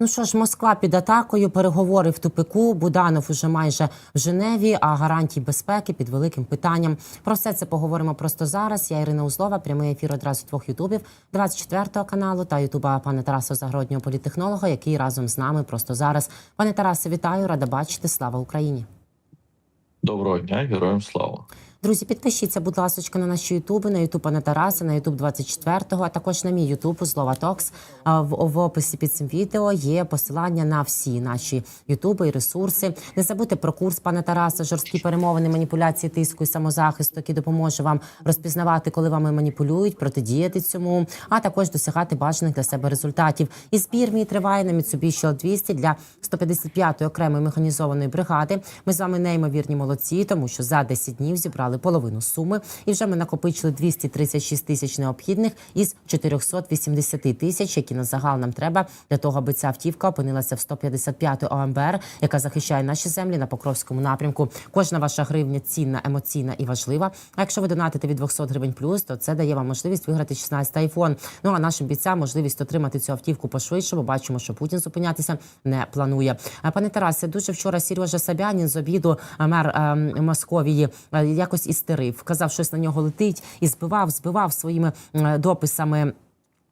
Ну що ж, Москва під атакою, переговори в тупику. Буданов уже майже в Женеві, а гарантій безпеки під великим питанням. Про все це поговоримо просто зараз. Я Ірина Узлова, прямий ефір одразу двох ютубів, 24 каналу та ютуба пана Тараса Загороднього політтехнолога, який разом з нами просто зараз. Пане Тарасе, вітаю, рада бачити. Слава Україні! Доброго дня, героям слава. Друзі, підпишіться, будь ласка, на наші ютуби, на ютуб Пана Тараса, на ютуб 24-го, а також на мій ютуб Слова Токс. В, в описі під цим відео є посилання на всі наші ютуби і ресурси. Не забудьте про курс пана Тараса, жорсткі перемовини, маніпуляції, тиску і самозахисту, який допоможе вам розпізнавати, коли вами маніпулюють, протидіяти цьому, а також досягати бажаних для себе результатів. І збір мій триває на Mitsubishi L200 для 155-ї окремої механізованої бригади. Ми з вами неймовірні молодці, тому що за 10 днів зібрали половину суми, і вже ми накопичили 236 тисяч необхідних із 480 тисяч, які на загал нам треба для того, аби ця автівка опинилася в 155 ОМБР, яка захищає наші землі на Покровському напрямку. Кожна ваша гривня цінна, емоційна і важлива. А якщо ви донатите від 200 гривень плюс, то це дає вам можливість виграти 16 айфон. Ну а нашим бійцям можливість отримати цю автівку пошвидше, бо бачимо, що Путін зупинятися не планує. Пане Тарасе, дуже вчора Сережа Собянін з обіду а, мер ем, Московії е, якось істерив, казав, щось на нього летить і збивав, збивав своїми е, дописами.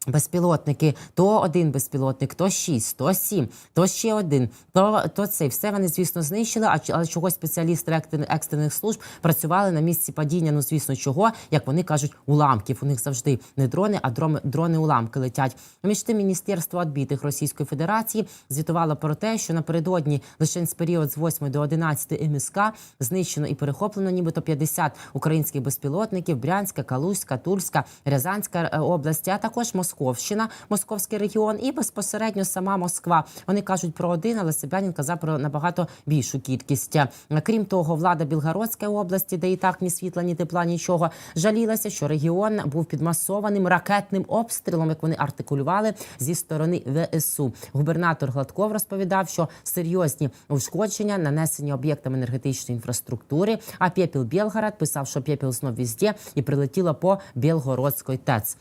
Безпілотники, то один безпілотник, то шість, то сім, то ще один, то, то цей. Все вони, звісно, знищили, а але чогось спеціалісти екстрен- екстрених служб працювали на місці падіння. Ну, звісно, чого, як вони кажуть, уламків. У них завжди не дрони, а дрони, дрони уламки летять. Між тим, Міністерство відбитих Російської Федерації звітувало про те, що напередодні лише з період з 8 до 11 МСК знищено і перехоплено нібито 50 українських безпілотників Брянська, Калузька, Тульська, Рязанська е, області, а також Московщина, Московський регіон і безпосередньо сама Москва. Вони кажуть про один, але Собянін казав про набагато більшу кількість. Крім того, влада Білгородської області, де і так ні світла, ні тепла, нічого, жалілася, що регіон був під масованим ракетним обстрілом, як вони артикулювали зі сторони ВСУ. Губернатор Гладков розповідав, що серйозні ушкодження нанесені об'єктам енергетичної інфраструктури. А Пєпіл Білгород писав, що Пєпіл знов візде і прилетіло по Білгородської ТЕЦ.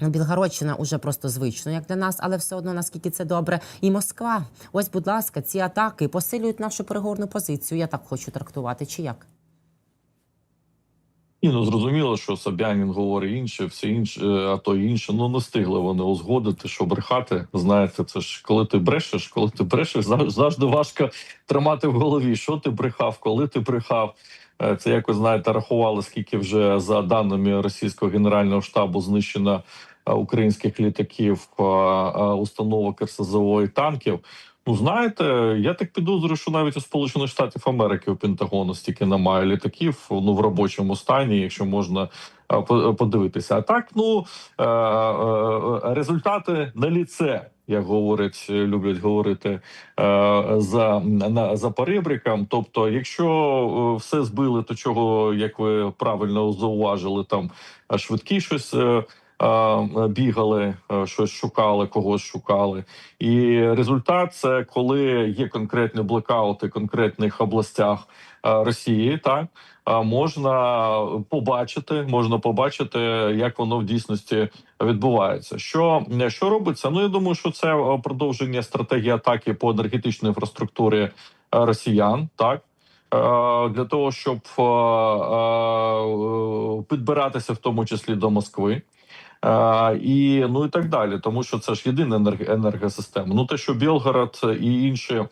Ну, Білгородщина уже просто звично, як для нас, але все одно наскільки це добре. І Москва. Ось, будь ласка, ці атаки посилюють нашу переговорну позицію. Я так хочу трактувати, чи як? Ні, ну зрозуміло, що Собянін говорить інше, все інше, е, а то інше. Ну не встигли вони узгодити, що брехати. Знаєте, це ж коли ти брешеш, коли ти брешеш, завжди важко тримати в голові, що ти брехав, коли ти брехав. Е, Це якось знаєте, рахували, скільки вже за даними російського генерального штабу знищено е, українських літаків, е, установок РСЗО і танків. Ну знаєте, я так підозрюю, що навіть у Сполучених Штатів Америки у Пентагону стільки немає літаків ну в робочому стані, якщо можна по- подивитися. А так, ну результати на ліце. Як говорять, люблять говорити е, за на за перебріком. Тобто, якщо е, все збили, то чого, як ви правильно зауважили, там швидкі щось е, бігали, е, щось шукали, когось шукали. І результат це коли є конкретні блекаути в конкретних областях е, Росії, так можна побачити, можна побачити, як воно в дійсності відбувається. Що, що робиться? Ну я думаю, що це е, продовження стратегії атаки по енергетичній інфраструктурі росіян, так. Для того щоб підбиратися в тому числі до Москви, і ну і так далі, тому що це ж єдина енерг- енергосистема. Ну те, що Білгород і інші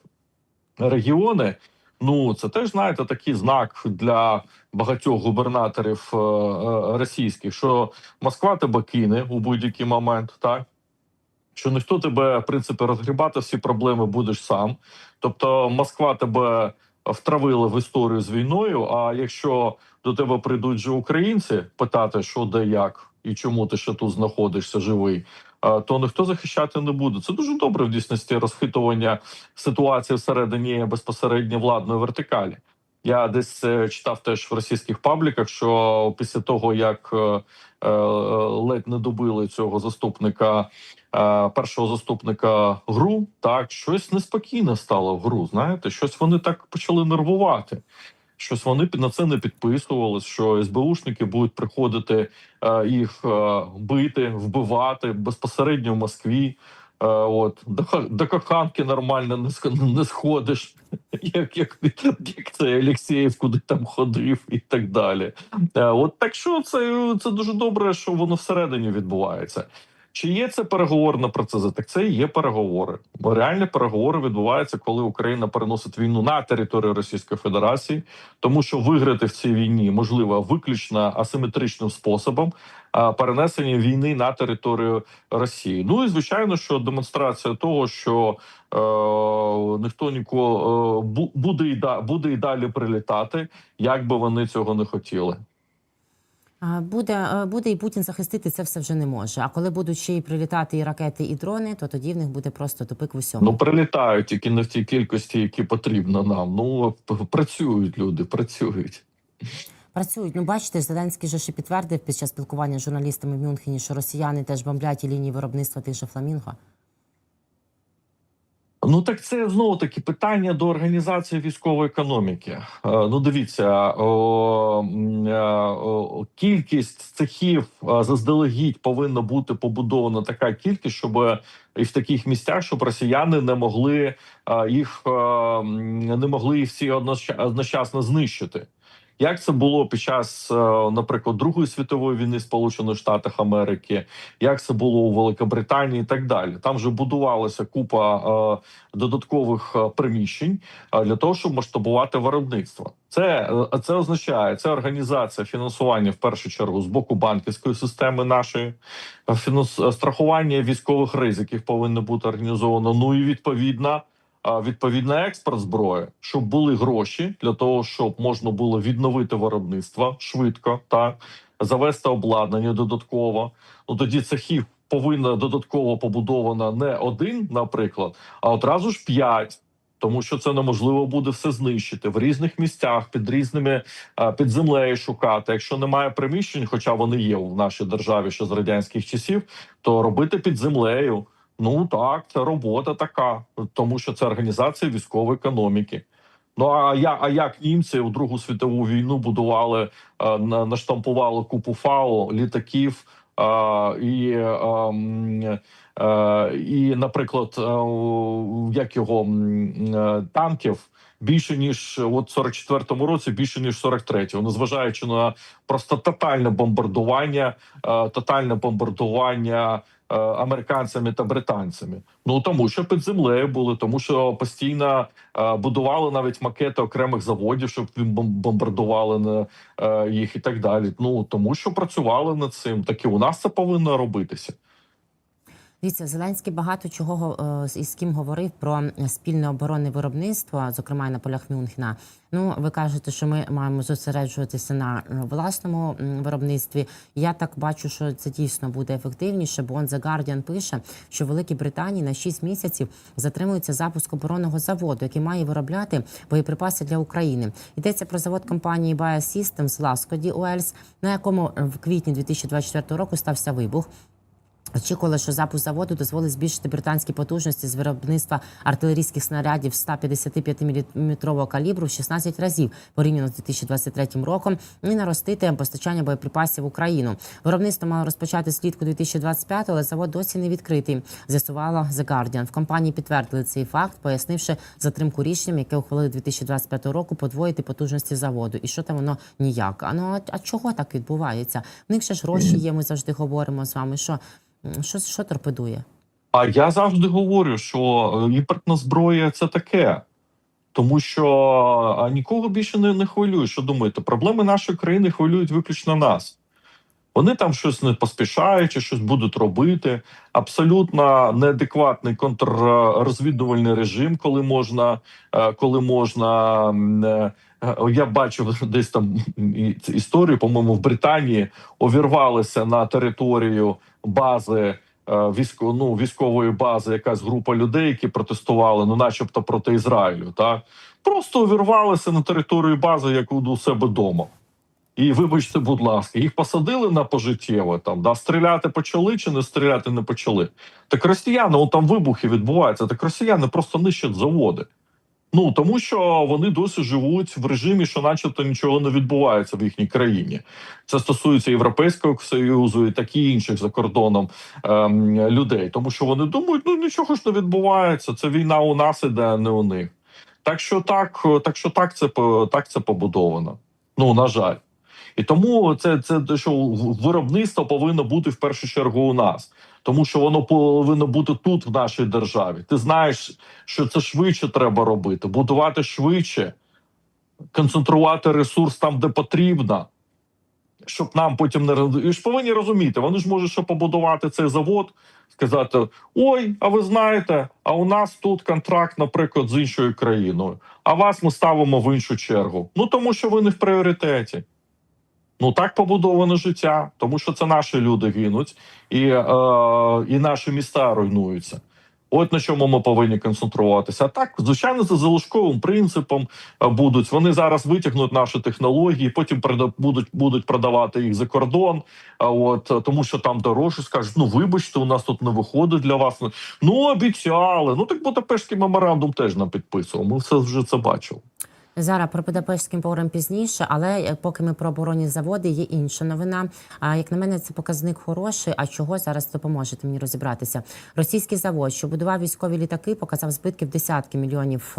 регіони, ну це теж знаєте такий знак для багатьох губернаторів е, е, російських, що Москва тебе кине у будь-який момент, так що ніхто тебе в принципі розгрібати всі проблеми будеш сам. Тобто Москва тебе втравила в історію з війною. А якщо до тебе прийдуть же українці питати, що де як і чому ти ще тут знаходишся живий, то ніхто захищати не буде. Це дуже добре в дійсності розхитування ситуації всередині безпосередньо владної вертикалі. Я десь е, читав теж в російських пабліках, що після того як е, е, ледь не добили цього заступника, першого заступника ГРУ, так щось неспокійне стало в ГРУ. Знаєте, щось вони так почали нервувати. Щось вони на це не підписувались, що СБУшники будуть приходити е, їх е, бити, вбивати безпосередньо в Москві. Е, от до, до коханки нормально не, сх- не сходиш, як, як, як це Олексєєв куди там ходив і так далі. От так що це, це дуже добре, що воно всередині відбувається. Чи є це переговорна процес? Так це і є переговори. Бо реальні переговори відбуваються, коли Україна переносить війну на територію Російської Федерації, тому що виграти в цій війні можливо виключно асиметричним способом а, перенесення війни на територію Росії. Ну і звичайно, що демонстрація того, що е, ніхто нікого е, буде і да буде і далі прилітати, як би вони цього не хотіли. Буде, буде і Путін захистити це все вже не може. А коли будуть ще й прилітати і ракети, і дрони, то тоді в них буде просто тупик в усьому. Ну прилітають тільки не в тій кількості, які потрібно нам. Ну працюють люди, працюють. Працюють. Ну, бачите, Зеленський же ще підтвердив під час спілкування з журналістами в Мюнхені, що росіяни теж бомблять і лінії виробництва тих же фламінго. Ну так це знову таки питання до організації військової економіки. Е, Ну дивіться, е, кількість цехів е, заздалегідь повинна бути побудована така кількість, щоб і в таких місцях, щоб росіяни не могли їх не могли всі одночасно знищити. Як це було під час, е, наприклад, Другої світової війни Сполучених Штатах Америки, як це було у Великобританії, і так далі. Там же будувалася купа е, додаткових е, приміщень для того, щоб масштабувати виробництво. Це, це означає це організація фінансування в першу чергу з боку банківської системи нашої фінанс страхування військових ризиків повинно бути організовано. Ну і відповідно. Відповідно, експорт зброї, щоб були гроші для того, щоб можна було відновити виробництво швидко, так завести обладнання додатково. Ну тоді цехів повинна додатково побудована не один, наприклад, а одразу ж п'ять. Тому що це неможливо буде все знищити в різних місцях, під різними під землею шукати. Якщо немає приміщень, хоча вони є в нашій державі ще з радянських часів, то робити під землею. Ну так, це робота така, тому що це організація військової економіки. Ну а я а як німці у Другу світову війну будували, е, наштампували купу фау, літаків е, і, е, е, і, наприклад, е, як його е, танків. Більше ніж от 44-му році, більше ніж в 43-му, незважаючи на просто тотальне бомбардування, е, тотальне бомбардування американцями та британцями. Ну тому що під землею були, тому що постійно е, будували навіть макети окремих заводів, щоб він бом- бомбардували на е, їх і так далі. Ну тому що працювали над цим. Так і у нас це повинно робитися. Дивіться, Зеленський багато чого е, з- із ким говорив про спільне оборонне виробництво, зокрема на полях Мюнхена. Ну, ви кажете, що ми маємо зосереджуватися на е, власному виробництві. Я так бачу, що це дійсно буде ефективніше, бо он The Guardian пише, що в Великій Британії на 6 місяців затримується запуск оборонного заводу, який має виробляти боєприпаси для України. Йдеться про завод компанії Biosystems в Ласкоді Уельс, на якому в квітні 2024 року стався вибух. Очікували, що запуск заводу дозволить збільшити британські потужності з виробництва артилерійських снарядів 155 мм калібру в 16 разів порівняно з 2023 роком і наростити постачання боєприпасів в Україну. Виробництво мало розпочати слідку 2025, але завод досі не відкритий. З'ясувала The Guardian. В компанії підтвердили цей факт, пояснивши затримку рішенням, яке ухвалили 2025 року, подвоїти потужності заводу. І що там воно ніяк. А ну а, чого так відбувається? В них ще ж гроші є. Ми завжди говоримо з вами. Що що, що торпедує? А я завжди говорю, що е, імпортна зброя це таке. Тому що нікого більше не, не хвилює. Що думаєте, проблеми нашої країни хвилюють виключно нас. Вони там щось не поспішають, щось будуть робити. Абсолютно неадекватний контррозвідувальний режим, коли можна, е, коли можна. е, е, Я бачив десь там історію, по-моєму, в Британії увірвалися на територію бази військо, ну, військової бази якась група людей, які протестували, ну, начебто проти Ізраїлю. Так просто увірвалися на територію бази, як у себе вдома. І вибачте, будь ласка, їх посадили на пожиттєво там, да, стріляти почали чи не стріляти не почали. Так росіяни, он там вибухи відбуваються, так росіяни просто нищать заводи. Ну тому що вони досі живуть в режимі, що, начебто, нічого не відбувається в їхній країні. Це стосується Європейського союзу і так і інших за кордоном ем, людей, тому що вони думають, ну нічого ж не відбувається. Це війна у нас іде, а не у них. Так що так, так що так це так це побудовано. Ну на жаль. І тому це, це що виробництво повинно бути в першу чергу у нас, тому що воно повинно бути тут, в нашій державі. Ти знаєш, що це швидше треба робити, будувати швидше, концентрувати ресурс там, де потрібно, щоб нам потім не І ж повинні розуміти. Вони ж можуть ще побудувати цей завод, сказати: Ой, а ви знаєте, а у нас тут контракт, наприклад, з іншою країною. А вас ми ставимо в іншу чергу. Ну тому що ви не в пріоритеті. Ну так побудоване життя, тому що це наші люди гинуть, і, е, і наші міста руйнуються. От на чому ми повинні концентруватися. А так, звичайно, за залишковим принципом е, будуть. Вони зараз витягнуть наші технології, потім будуть, будуть продавати їх за кордон. А от е, тому, що там дорожче скажуть: ну вибачте, у нас тут не виходить для вас. Ну обіцяли. Ну так Будапештський меморандум теж нам підписував. Ми все вже це бачили. Зараз про Будапештським поговоримо пізніше, але е, поки ми про оборонні заводи, є інша новина. А як на мене, це показник хороший. А чого зараз допоможете мені розібратися? Російський завод, що будував військові літаки, показав збитки в десятки мільйонів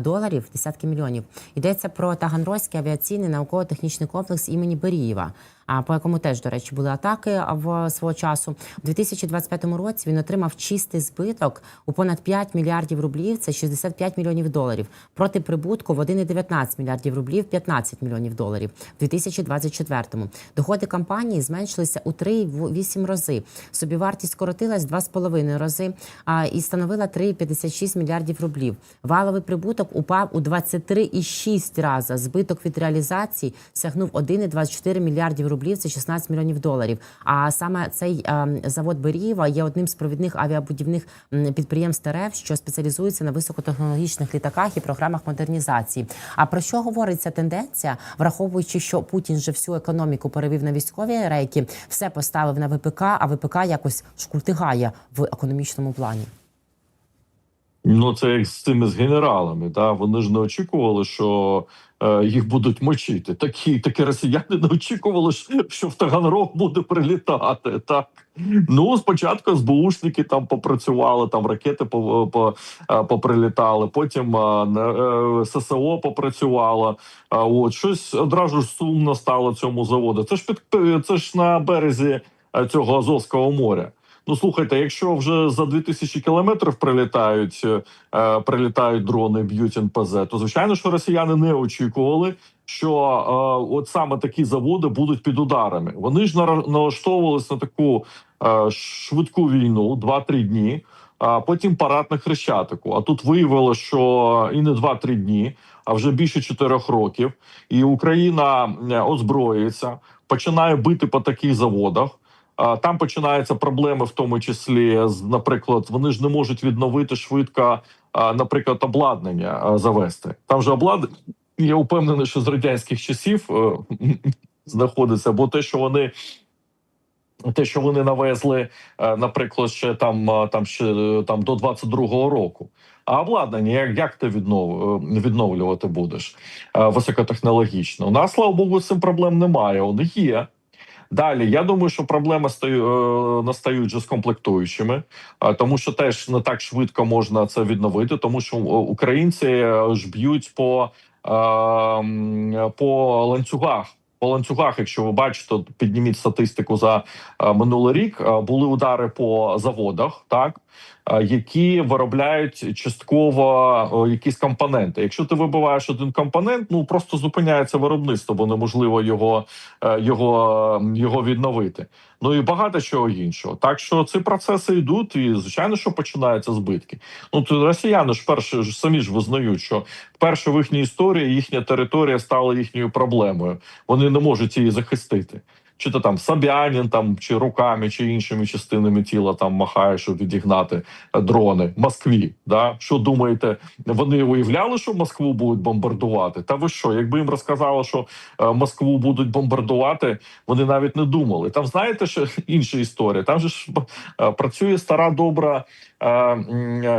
доларів. Десятки мільйонів. Йдеться про Таганрозький авіаційний науково-технічний комплекс імені Берієва. По якому теж, до речі, були атаки в свого часу. У 2025 році він отримав чистий збиток у понад 5 мільярдів рублів. Це 65 мільйонів доларів. Проти прибутку в 1,19 мільярдів рублів 15 мільйонів доларів. У 2024-му. Доходи компанії зменшилися у 3,8 рази. Собівартість скоротилась в 2,5 рази а, і становила 3,56 мільярдів рублів. Валовий прибуток упав у 23,6 рази. Збиток від реалізації сягнув 1,24 мільярдів рублів. Це 16 мільйонів доларів. А саме цей е, завод Берієва є одним з провідних авіабудівних підприємств РФ, що спеціалізується на високотехнологічних літаках і програмах модернізації. А про що говорить ця тенденція, враховуючи, що Путін вже всю економіку перевів на військові рейки, все поставив на ВПК, а ВПК якось шкультигає в економічному плані. Ну, це як з цими з генералами. Да? Вони ж не очікували, що е, їх будуть мочити. Такі такі росіяни не очікували, що- в Таганрог буде прилітати. Так ну спочатку СБУшники там попрацювали, там ракети по, е, поприлітали. Потім е, е, ССО попрацювало. А от щось одразу ж сумно стало цьому заводу. Це ж під це ж на березі е, цього Азовського моря. Ну слухайте, якщо вже за 2000 кілометрів прилітають, е, прилітають дрони, б'ють НПЗ, то звичайно, що росіяни не очікували, що е, от саме такі заводи будуть під ударами. Вони ж налаштовувалися на таку е, швидку війну, 2-3 дні. А потім парад на Хрещатику. А тут виявилося, що і не 2-3 дні, а вже більше 4 років. І Україна е, озброюється, починає бити по таких заводах. Там починаються проблеми, в тому числі наприклад, вони ж не можуть відновити швидко, наприклад, обладнання завести. Там же обладнання, я впевнений, що з радянських часів е, знаходиться, бо те, що вони. Те, що вони навезли, е, наприклад, ще там е, там ще там до 22-го року. А обладнання, як, як ти віднов, відновлювати будеш високотехнологічно? У нас, слава Богу, з цим проблем немає. Вони є. Далі я думаю, що проблеми е, настають вже з комплектуючими, е, тому що теж не так швидко можна це відновити, тому що е, українці ж б'ють по, по ланцюгах. По ланцюгах, якщо ви бачите, підніміть статистику за минулий рік. Були удари по заводах, так які виробляють частково е, якісь компоненти. Якщо ти вибиваєш один компонент, ну просто зупиняється виробництво, бо неможливо його е, його, його відновити. Ну і багато чого іншого. Так що ці процеси йдуть, і звичайно, що починаються збитки. Ну то росіяни ж перше ж самі ж визнають, що вперше в їхній історії їхня територія стала їхньою проблемою. Вони не можуть її захистити. Чи то там Собянін, там чи руками, чи іншими частинами тіла там махає, щоб відігнати е, дрони Москві. Да? Що думаєте, вони уявляли, що Москву будуть бомбардувати? Та ви що? Якби їм розказали, що е, Москву будуть бомбардувати, вони навіть не думали. Там знаєте, що інша історія. Там же ж е, працює стара добра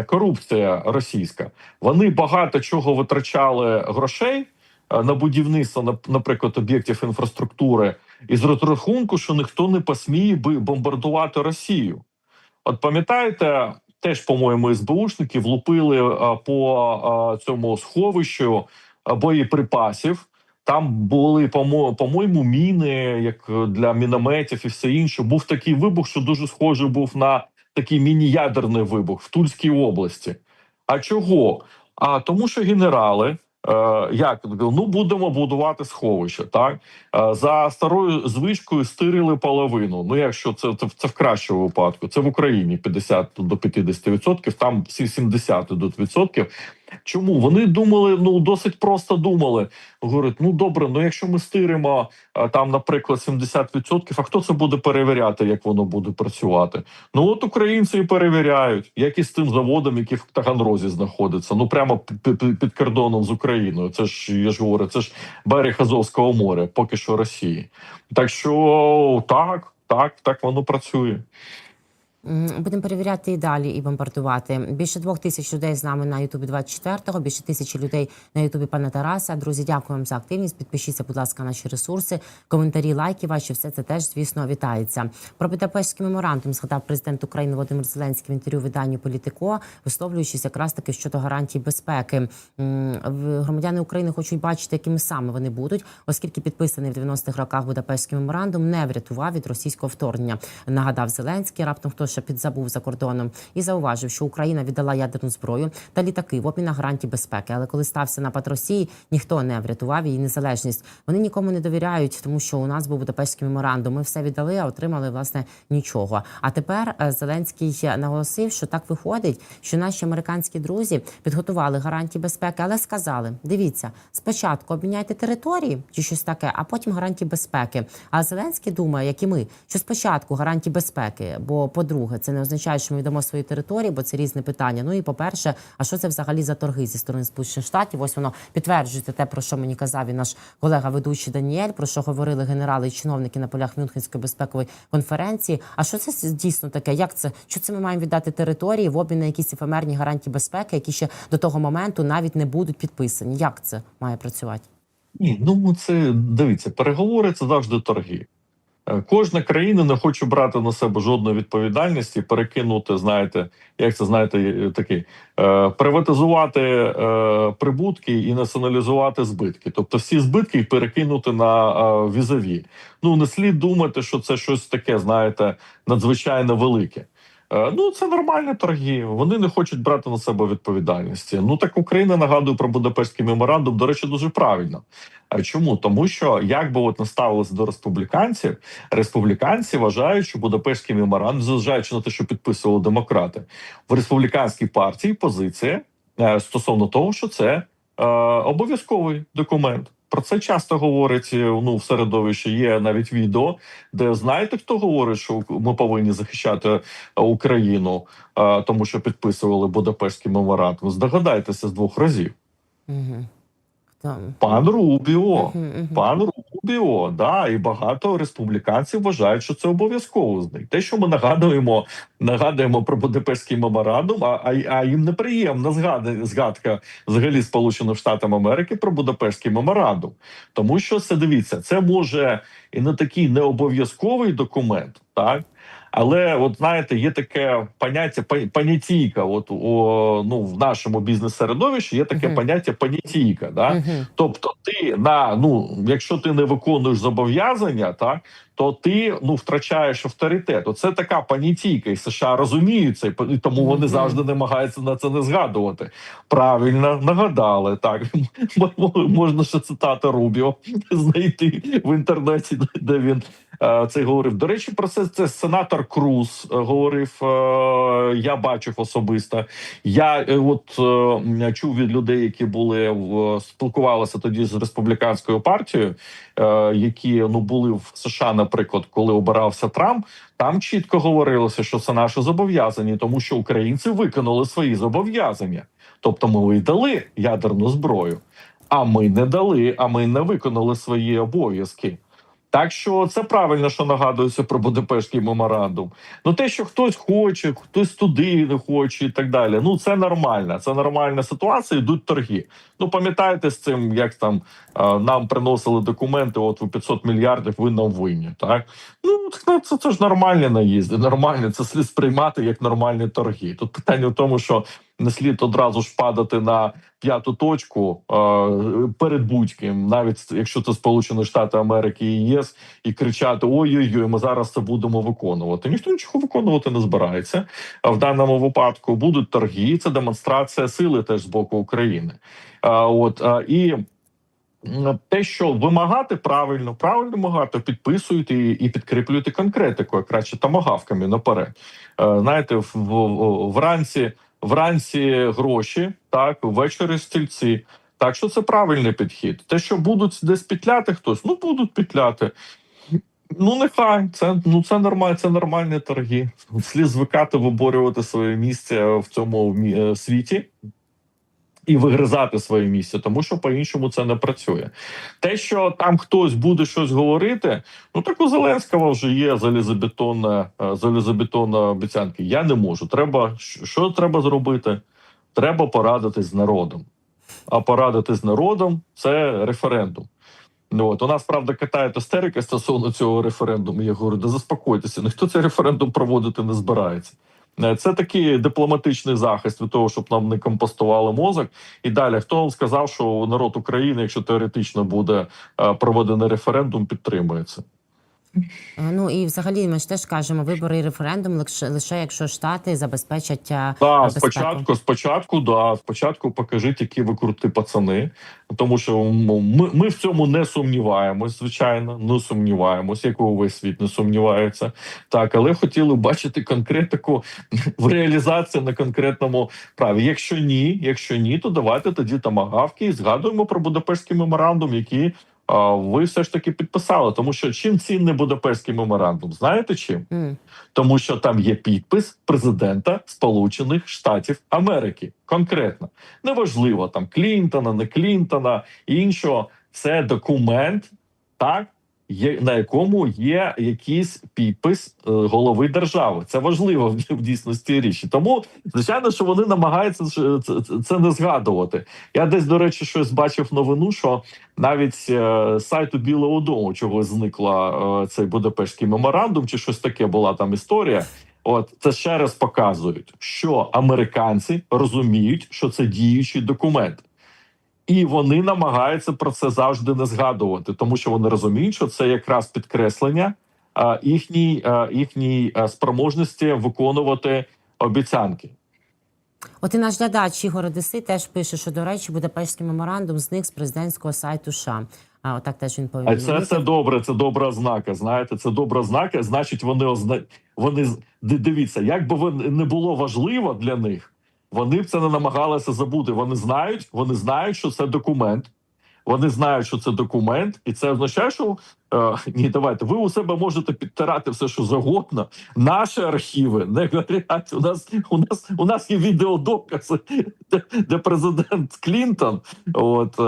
корупція російська. Вони багато чого витрачали грошей на будівництво, нап- наприклад, об'єктів інфраструктури, із розрахунку, що ніхто не посміє би бомбардувати Росію. От пам'ятаєте, теж, по-моєму, СБУшники влупили е, по е, цьому сховищу е, боєприпасів. Там були помо- по-моєму міни, як для мінометів і все інше. Був такий вибух, що дуже схожий був на такий міні-ядерний вибух в Тульській області. А чого? А тому, що генерали. Е, як ну будемо будувати сховище, так Е, за старою звичкою стирили половину. Ну, якщо це, це, в кращому випадку, це в Україні 50 до 50%, там всі 70 до відсотків. Чому вони думали? Ну досить просто думали. Говорять, ну добре, ну якщо ми стиримо е, там, наприклад, 70%, а хто це буде перевіряти, як воно буде працювати? Ну от українці і перевіряють, як і з тим заводом, який в Таганрозі знаходиться. Ну прямо під кордоном з Україною. Це ж я ж говорю, це ж берег Азовського моря, поки що Росії. Так що так, так, так воно працює. Будемо перевіряти і далі і бомбардувати. Більше двох тисяч людей з нами на Ютубі 24-го, більше тисячі людей на Ютубі пана Тараса. Друзі, дякуємо за активність. Підпишіться, будь ласка, на наші ресурси, коментарі, лайки ваші. Все це теж, звісно, вітається. Про Будапештський меморандум згадав президент України Володимир Зеленський в інтерв'ю виданню Політико, висловлюючись якраз таки щодо гарантій безпеки. Громадяни України хочуть бачити, якими саме вони будуть, оскільки підписаний в 90-х роках Будапештський меморандум не врятував від російського вторгнення. Нагадав Зеленський, раптом хто ще підзабув за кордоном, і зауважив, що Україна віддала ядерну зброю та літаки в обмін на гарантії безпеки. Але коли стався напад Росії, ніхто не врятував її незалежність. Вони нікому не довіряють, тому що у нас був Будапештський меморандум. Ми все віддали, а отримали власне нічого. А тепер е, Зеленський наголосив, що так виходить, що наші американські друзі підготували гарантії безпеки, але сказали: дивіться, спочатку обміняйте території чи щось таке, а потім гарантії безпеки. А Зеленський думає, як і ми, що спочатку гарантії безпеки, бо по-друге, це не означає, що ми віддамо свої території, бо це різне питання. Ну і по-перше, а що це взагалі за торги зі сторони Сполучених Штатів? Ось воно підтверджується те, про що мені казав і наш колега ведучий Даніель, про що говорили генерали і чиновники на полях Мюнхенської безпекової конференції. А що це дійсно таке? Як це? Що це ми маємо віддати території в обмін на якісь ефемерні гарантії безпеки, які ще до того моменту навіть не будуть підписані? Як це має працювати? Ні, ну це дивіться, переговори це завжди торги. Е, Кожна країна не хоче брати на себе жодної відповідальності, перекинути, знаєте, як це знаєте, е, такий е, приватизувати е, прибутки і націоналізувати збитки. Тобто всі збитки перекинути на е, візові. Ну не слід думати, що це щось таке, знаєте, надзвичайно велике. Е, Ну, це нормальні торги. Вони не хочуть брати на себе відповідальності. Ну так Україна нагадує про Будапештський меморандум. До речі, дуже правильно. А чому? Тому що як би от не ставилися до республіканців, республіканці вважають, що Будапештський меморандум, зважаючи на те, що підписували демократи, в республіканській партії позиція е, стосовно того, що це е, обов'язковий документ. Про це часто говорять е, ну в середовищі. Є навіть відео, де знаєте, хто говорить, що ми повинні захищати е, Україну, е, тому що підписували Будапештський меморандум. Здогадайтеся з двох разів. Угу. Там. Пан Рубіо. угу, угу. Пан Рубіо, да, і багато республіканців вважають, що це обов'язково з них. Те, що ми нагадуємо, нагадуємо про Будапештський меморандум, а, а, а їм неприємна згада, згадка взагалі Сполучених Штатів Америки про Будапештський меморандум. Тому що це дивіться, це може і не такий необов'язковий документ, так. Але от знаєте, є таке поняття панятійка. От о, ну в нашому бізнес-середовищі є таке Мгм. поняття панятійка. Да? Мгм. Тобто, ти на ну, якщо ти не виконуєш зобов'язання, так то ти ну втрачаєш авторитет. Оце така панітійка, і США розуміють це, і тому вони завжди намагаються на це не згадувати. Правильно нагадали так. Можна ще цитати Рубіо знайти в інтернеті, де він е, це говорив. До речі, про це це сенатор Круз е, говорив. е, Я бачив особисто. Я от чув від людей, які були в спілкувалися тоді з республіканською партією. Е, які ну були в США, наприклад, коли обирався Трамп, там чітко говорилося, що це наше зобов'язання, тому що українці виконали свої зобов'язання. Тобто, ми видали ядерну зброю, а ми не дали, а ми не виконали свої обов'язки. Так що це правильно, що нагадується про Будапештський меморандум. Ну те, що хтось хоче, хтось туди не хоче, і так далі. Ну це нормально. Це нормальна ситуація. Йдуть торги. Ну пам'ятаєте з цим, як там нам приносили документи? От ви 500 мільярдів, ви нам винні. Так ну це, це ж нормальні наїзди. Нормальні, це слід сприймати як нормальні торги. Тут питання в тому, що не слід одразу ж падати на п'яту точку перед будь-ким, навіть якщо це Сполучені Штати Америки і ЄС, і кричати: ой-ой-ой, ми зараз це будемо виконувати. Ніхто нічого виконувати не збирається. А в даному випадку будуть торги. Це демонстрація сили теж з боку України. От і. Те, що вимагати правильно, правильно вимагати, підписуйте і, і підкріплюйте конкретикою, краще тамагавками наперед. Знаєте, в, в, вранці, вранці гроші, так, ввечері стільці. Так що це правильний підхід. Те, що будуть десь пітляти хтось, ну будуть пітляти. Ну, нехай це ну це нормально, це нормальні торги. Слід звикати виборювати своє місце в цьому е, світі і вигризати своє місце, тому що по-іншому це не працює. Те, що там хтось буде щось говорити, ну так у Зеленського вже є залізобетонна, е, залізобетонна обіцянка. Я не можу. Треба що треба зробити? Треба порадитись з народом. А порадитись з народом це референдум. Ну, от у нас правда катає істерика стосовно цього референдуму. Я говорю, да заспокойтеся, ніхто цей референдум проводити не збирається. Е, Це такий дипломатичний захист від того, щоб нам не компостували мозок. І далі хто сказав, що народ України, якщо теоретично буде е, проведений референдум, підтримується. Е, Ну і взагалі ми ж теж кажемо, вибори і референдум лише лише якщо штати забезпечать е, безпеку. спочатку, спочатку, да, спочатку покажіть, які ви круті пацани, тому що ми, ми в цьому не сумніваємось, звичайно, не сумніваємось, як увесь світ не сумнівається. Так, але хотіли бачити конкретику в реалізації на конкретному праві. Якщо ні, якщо ні, то давайте тоді тамагавки і згадуємо про Будапештський меморандум, який ви все ж таки підписали. Тому що чим цінний Будапештський меморандум? Знаєте чим? Mm. тому що там є підпис президента Сполучених Штатів Америки. Конкретно неважливо там Клінтона, не Клінтона іншого. Це документ, так є на якому є якийсь підпис е, голови держави. Це важливо в, в дійсності річ. Тому звичайно, що вони намагаються ж, це, не згадувати. Я десь до речі, щось бачив новину, що навіть е, сайту Білого Дому чогось зникла е, цей Будапештський меморандум, чи щось таке була там історія. От це ще раз показують, що американці розуміють, що це діючий документ, і вони намагаються про це завжди не згадувати, тому що вони розуміють, що це якраз підкреслення їхній, їхній спроможності виконувати обіцянки. От і наш глядач Ігор Одеси теж пише, що до речі, Будапештський меморандум зник з президентського сайту США. А отак теж він А повідомив. це добре, це добра ознака. Знаєте, це добра ознака. Значить, вони озна... вони дивіться, як би не було важливо для них, вони б це не намагалися забути. Вони знають, вони знають, що це документ. Вони знають, що це документ, і це означає, що е, ні, давайте ви у себе можете підтирати все, що завгодно. Наші архіви не горять. У нас у нас у нас є відеодокази, де, де президент Клінтон от е,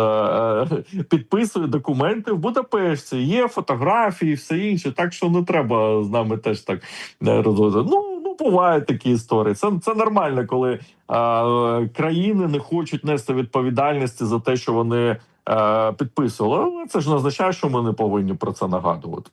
е, підписує документи в Будапешті. Є фотографії, все інше. Так що не треба з нами теж так е, розводити. Ну бувають такі історії. Це це нормально, коли е, країни не хочуть нести відповідальності за те, що вони е, підписували. Але це ж не означає, що ми не повинні про це нагадувати.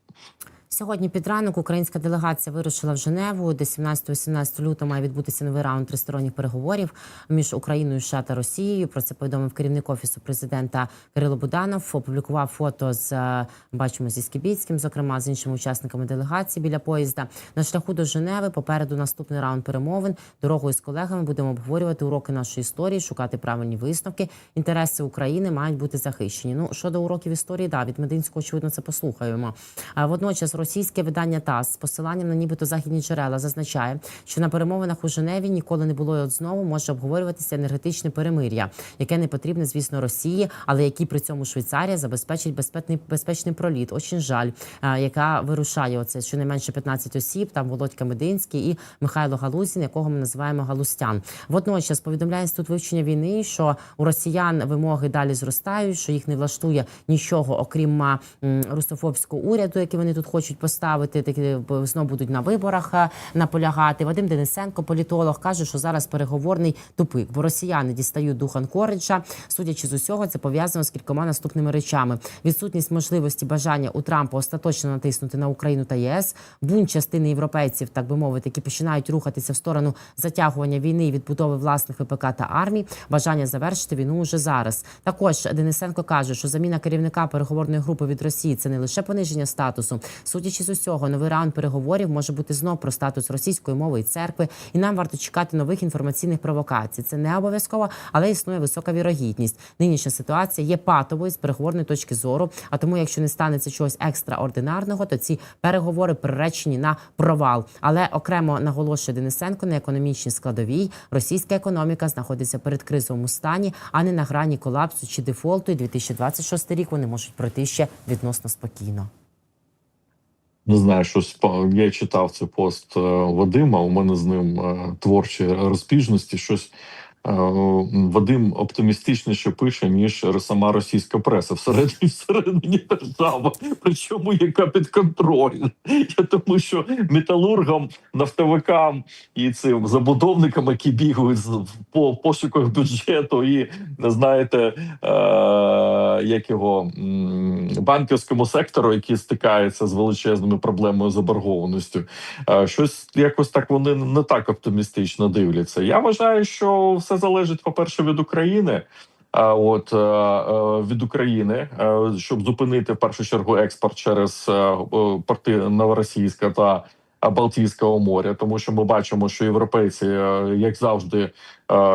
Сьогодні під ранок українська делегація вирушила в Женеву, де 17-18 лютого має відбутися новий раунд тристоронніх переговорів між Україною, США та Росією. Про це повідомив керівник офісу президента Кирило Буданов. Опублікував фото з е, бачимо зі Скібіцьким, зокрема з іншими учасниками делегації біля поїзда. На шляху до Женеви попереду наступний раунд перемовин. Дорогою з колегами будемо обговорювати уроки нашої історії, шукати правильні висновки. Інтереси України мають бути захищені. Ну щодо уроків історії, да від Мединського очевидно це послухаємо. А водночас російське видання ТАСС з посиланням на нібито західні джерела зазначає, що на перемовинах у Женеві ніколи не було і от знову може обговорюватися енергетичне перемир'я, яке не потрібне, звісно, Росії, але які при цьому Швейцарія забезпечить безпечний безпечний проліт. Очень жаль, яка вирушає оце щонайменше 15 осіб. Там Володька Мединський і Михайло Галузін, якого ми називаємо Галустян. Водночас повідомляє інститут вивчення війни, що у росіян вимоги далі зростають, що їх не влаштує нічого, окрім русофобського уряду, який вони тут хочуть поставити. Такі знову будуть на виборах наполягати. Вадим Денисенко, політолог, каже, що зараз переговорний тупик, бо росіяни дістають дух Анкориджа. Судячи з усього, це пов'язано з кількома наступними речами: відсутність можливості бажання у Трампа остаточно натиснути на Україну та ЄС, бунт частини європейців, так би мовити, які починають рухатися в сторону затягування війни і відбудови власних ВПК та армій, бажання завершити війну уже зараз. Також Денисенко каже, що заміна керівника переговорної групи від Росії це не лише пониження статусу. Судячи з усього, новий раунд переговорів може бути знов про статус російської мови і церкви, і нам варто чекати нових інформаційних провокацій. Це не обов'язково, але існує висока вірогідність. Нинішня ситуація є патовою з переговорної точки зору. А тому, якщо не станеться чогось екстраординарного, то ці переговори приречені на провал. Але окремо наголошує Денисенко на економічній складовій. Російська економіка знаходиться перед кризовому стані, а не на грані колапсу чи дефолту. І 2026 рік вони можуть пройти ще відносно спокійно. Не знаю, щось я читав цей пост е, Вадима. У мене з ним е, творчі розбіжності. Щось Вадим оптимістичніше пише, ніж сама російська преса всередині всередині держави. Причому яка під контроль. Я тому, що металургам, нафтовикам і цим забудовникам, які бігають по пошуках бюджету, і знаєте, е, як його банківському сектору, який стикається з величезними проблемою заборгованістю, е, щось якось так вони не так оптимістично дивляться. Я вважаю, що все залежить, по-перше, від України. А от е, е, від України, е, щоб зупинити в першу чергу експорт через порти Новоросійська та Балтійського моря, тому що ми бачимо, що європейці, як завжди,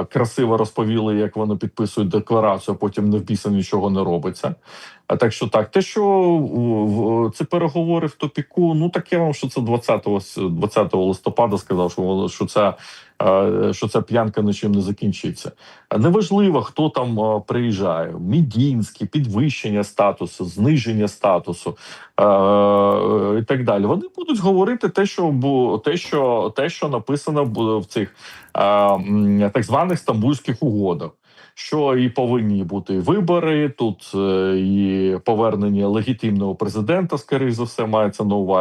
красиво розповіли, як вони підписують декларацію, а потім не в біса нічого не робиться. А так що так, те, що це переговори в топіку, ну таке вам, що це 20, 20 листопада сказав, що що це. Е, Що ця п'янка нічим не закінчиться. Неважливо, хто там е, приїжджає: Мідінський, підвищення статусу, зниження статусу е, і так далі. Вони будуть говорити те, що те, що те, що написано в цих так званих стамбульських угодах. Що і повинні бути вибори тут, і повернення легітимного президента, скоріш за все, мається на увазі.